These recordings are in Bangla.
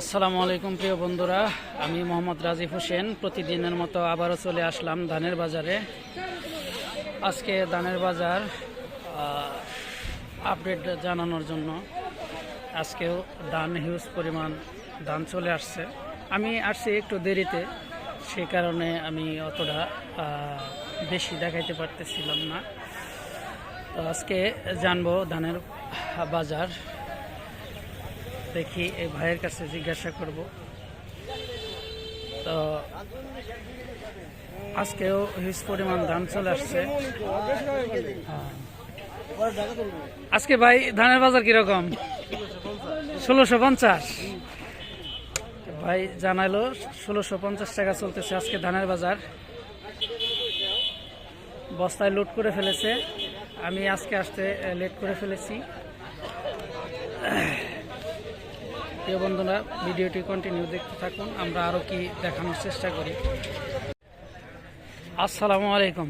আসসালামু আলাইকুম, প্রিয় বন্ধুরা। আমি মোহাম্মদ রাজিফ হোসেন। প্রতিদিনের মতো আবারও চলে আসলাম ধানের বাজারে। আজকে ধানের বাজার আপডেট জানানোর জন্য আজকেও ধান হিউজ পরিমাণ ধান চলে আসছে। আমি আসছি একটু দেরিতে, সে কারণে আমি অতটা বেশি দেখাইতে পারতেছিলাম না। তো আজকে জানব ধানের বাজার দেখি এই ভাইয়ের কাছে জিজ্ঞাসা করব। তো আজকেও হিউজ পরিমাণ ধান চলে আসছে। হ্যাঁ। আজকে ভাই ধানের বাজার কীরকম? ষোলোশো পঞ্চাশ। ভাই জানাইলো ষোলোশো পঞ্চাশ টাকা চলতেছে আজকে ধানের বাজার। বস্তায় লোড করে ফেলেছে। আমি আজকে আসতে লেট করে ফেলেছি। প্রিয় বন্ধুরা ভিডিওটি কন্টিনিউ দেখতে থাকুন আমরা আরও কি দেখানোর চেষ্টা করি। আসসালামু আলাইকুম।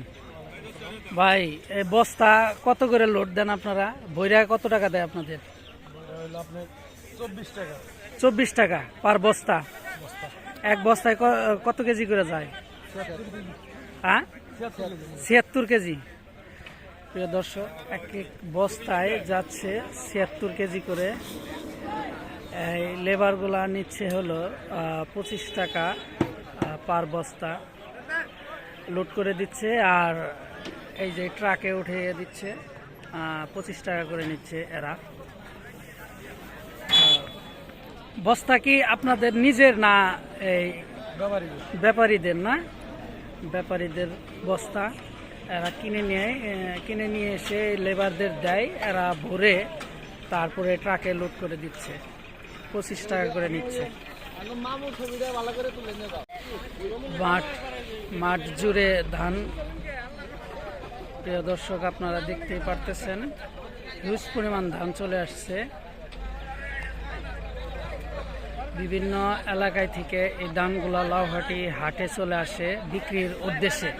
ভাই এই বস্তা কত করে লোড দেন আপনারা? বইরা কত টাকা দেয় আপনাদের? চব্বিশ টাকা। পার বস্তা? এক বস্তায় কত কেজি করে যায়? হ্যাঁ? ছিয়াত্তর কেজি। প্রিয় দর্শক এক এক বস্তায় যাচ্ছে ছিয়াত্তর কেজি করে এই লেবারগুলা নিচ্ছে হলো পঁচিশ টাকা পার বস্তা লোড করে দিচ্ছে আর এই যে ট্রাকে উঠে দিচ্ছে পঁচিশ টাকা করে নিচ্ছে এরা। বস্তা কি আপনাদের নিজের না এই ব্যাপারীদের না? ব্যাপারীদের বস্তা এরা কিনে নিয়ে কিনে নিয়ে এসে লেবারদের দেয়, এরা ভরে তারপরে ট্রাকে লোড করে দিচ্ছে। পঁচিশ টাকা করে নিচ্ছে। মাঠ মাঠ জুড়ে ধান। প্রিয় দর্শক, আপনারা দেখতেই পারতেছেন, হিউজ পরিমাণ ধান চলে আসছে। বিভিন্ন এলাকায় থেকে এই ধানগুলা লাউহাটি হাটে চলে আসে বিক্রির উদ্দেশ্যে।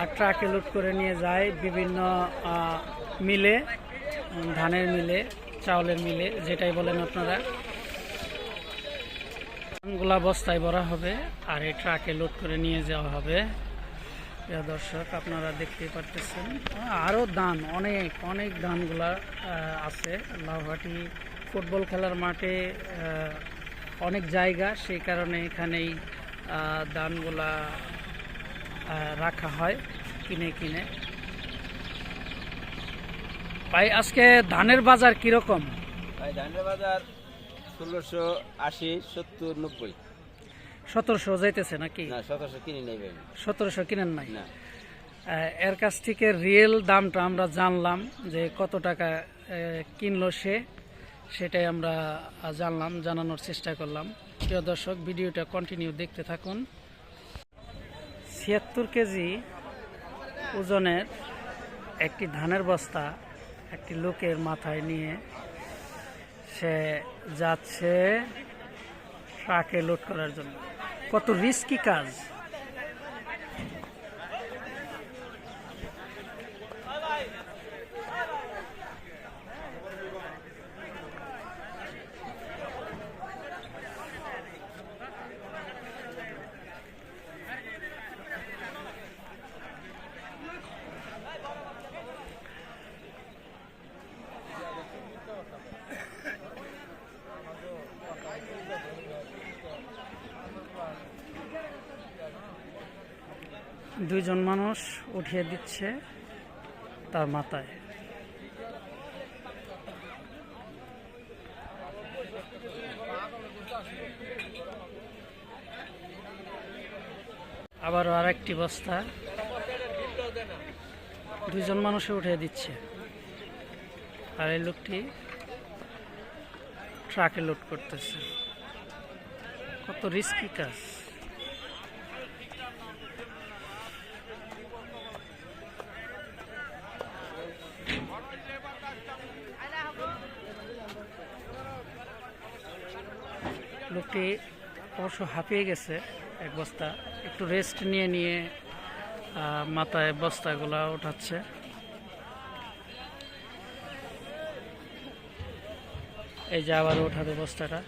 আর ট্রাকে লোড করে নিয়ে যায় বিভিন্ন মিলে, ধানের মিলে। চাউলের মিলে, যেটাই বলেন আপনারা। ধানগুলা বস্তায় ভরা হবে, আর এই ট্রাকে লোড করে নিয়ে যাওয়া হবে। দর্শক, আপনারা দেখতে পারতেছেন আরও দান, অনেক অনেক দানগুলা আছে। লাউহাটি ফুটবল খেলার মাঠে অনেক জায়গা, সেই কারণে এখানেই দানগুলা রাখা হয় কিনে কিনে। ভাই আজকে ধানের বাজার কীরকম? ভাই ধানের বাজার ষোলোশো আশি সত্তর নব্বই। সতেরোশো যাইতেছে নাকি? না সতেরোশো কিনে নেই ভাই। সতেরোশো কিনেন নাই? না। এর কাছ থেকে রিয়েল দামটা আমরা জানলাম যে কত টাকা কিনলো সে সেটাই আমরা জানলাম জানানোর চেষ্টা করলাম। প্রিয় দর্শক ভিডিওটা কন্টিনিউ দেখতে থাকুন। ছিয়াত্তর কেজি ওজনের একটি ধানের বস্তা একটি লোকের মাথায় নিয়ে সে যাচ্ছে ট্রাকে লোড করার জন্য। কত রিস্কি কাজ। দুইজন মানুষ উঠিয়ে দিচ্ছে তার মাথায়। আবারও আরেকটি বস্তা। দুইজন মানুষে উঠিয়ে দিচ্ছে। আর এই লোকটি ট্রাকে লোড করতেছে। কত রিস্কি কাজ। লোকটি অবশ্য হাঁপিয়ে গেছে এক বস্তা। একটু রেস্ট নিয়ে নিয়ে মাথায় বস্তাগুলো উঠাচ্ছে। এই যে আবার উঠাবে বস্তাটা।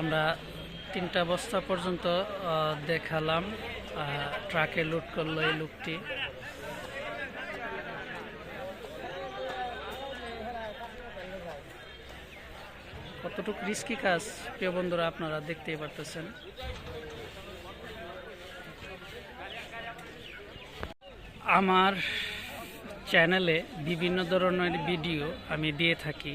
আমরা তিনটা বস্তা পর্যন্ত দেখালাম। ট্রাকে লুট করল এই লোকটি। কতটুকু রিস্কি কাজ, প্রিয় বন্ধুরা, আপনারা দেখতেই পারতেছেন। আমার চ্যানেলে বিভিন্ন ধরনের ভিডিও আমি দিয়ে থাকি।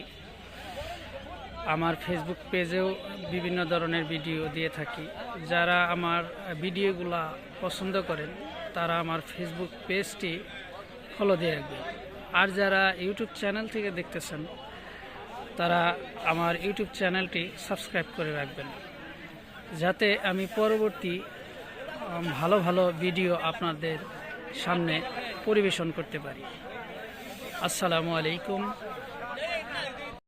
আমার ফেসবুক পেজেও বিভিন্ন ধরনের ভিডিও দিয়ে থাকি। যারা আমার ভিডিওগুলা পছন্দ করেন, তারা আমার ফেসবুক পেজটি ফলো দিয়ে রাখবেন। আর যারা ইউটিউব চ্যানেল থেকে দেখতেছেন, তারা আমার ইউটিউব চ্যানেলটি সাবস্ক্রাইব করে রাখবেন। যাতে আমি পরবর্তী ভালো ভালো ভিডিও আপনাদের সামনে পরিবেশন করতে পারি। আসসালামু আলাইকুম।